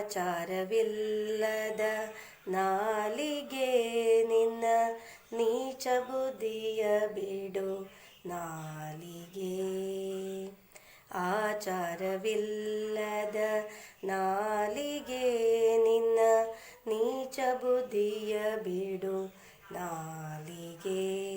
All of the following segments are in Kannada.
ಆಚಾರವಿಲ್ಲದ ನಾಲಿಗೆ ನಿನ್ನ ನೀಚ ಬುದ್ಧಿಯ ಬಿಡು ನಾಲಿಗೆ. ಆಚಾರವಿಲ್ಲದ ನಾಲಿಗೆ ನಿನ್ನ ನೀಚ ಬುದ್ಧಿಯ ಬಿಡು ನಾಲಿಗೆ.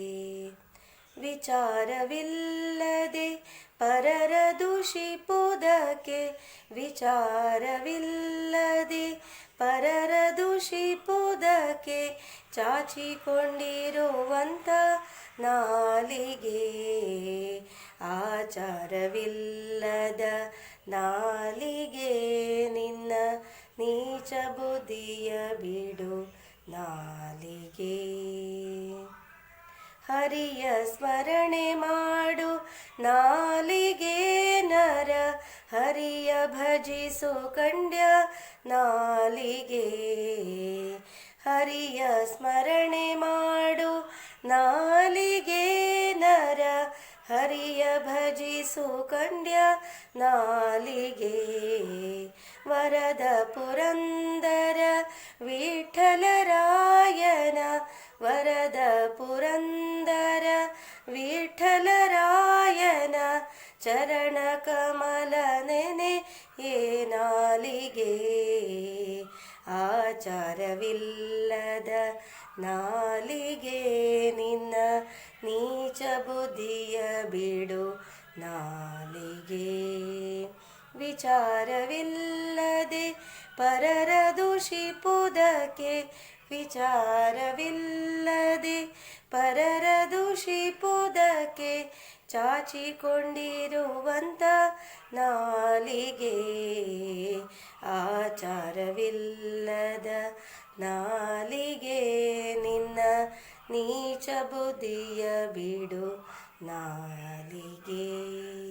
ವಿಚಾರವಿಲ್ಲದೆ ಪರರ ದೂಷಿಪುದಕ್ಕೆ ವಿಚಾರವಿಲ್ಲದೆ, ಪರರ ದೂಷಿಪುದಕ್ಕೆ ಚಾಚಿಕೊಂಡಿರುವಂಥ ನಾಲಿಗೆ ಆಚಾರವಿಲ್ಲದ ನಾಲಿಗೆ ನಿನ್ನ ನೀಚ ಬುದ್ಧಿಯ ಬಿಡು ನಾಲಿಗೆ. ಹರಿಯ ಸ್ಮರಣೆ ಮಾಡು ನರ ಹರಿಯ ಭಜಿಸು ಕಂಡ್ಯ ನಾಲಿಗೆ. ಹರಿಯ ಸ್ಮರಣೆ ಮಾಡು ನಾಲಿಗೆ ನರ. ಹರಿಯ ಭಜಿಸು ಕಂಡ್ಯ ನಾಲಿಗೆ. ವರದ ಪುರಂದರ ವಿಠಲರಾಯನ ವರದ ಪುರಂದರ ವಿಠಲರಾಯನ ಚರಣ ಕಮಲ ನೆನೆ ಏನಾಲಿಗೆ ಆಚಾರವಿಲ್ಲದ ನಾಲಿಗೆ ನಿನ್ನ ನೀಚ ಬುದ್ಧಿಯ ಬಿಡು ನಾಲಿಗೆ. ವಿಚಾರವಿಲ್ಲದೆ ಪರರ ದೂಷಿಪುದಕ್ಕೆ ವಿಚಾರವಿಲ್ಲದೆ ಪರರ ದೂಷಿಪುದಕ್ಕೆ ಚಾಚಿಕೊಂಡಿರುವಂಥ ನಾಲಿಗೆ ಆಚಾರವಿಲ್ಲದ ನಾಲಿಗೆ ನಿನ್ನ ನೀಚ ಬುದ್ಧಿಯ ಬಿಡು ನಾಲಿಗೆ.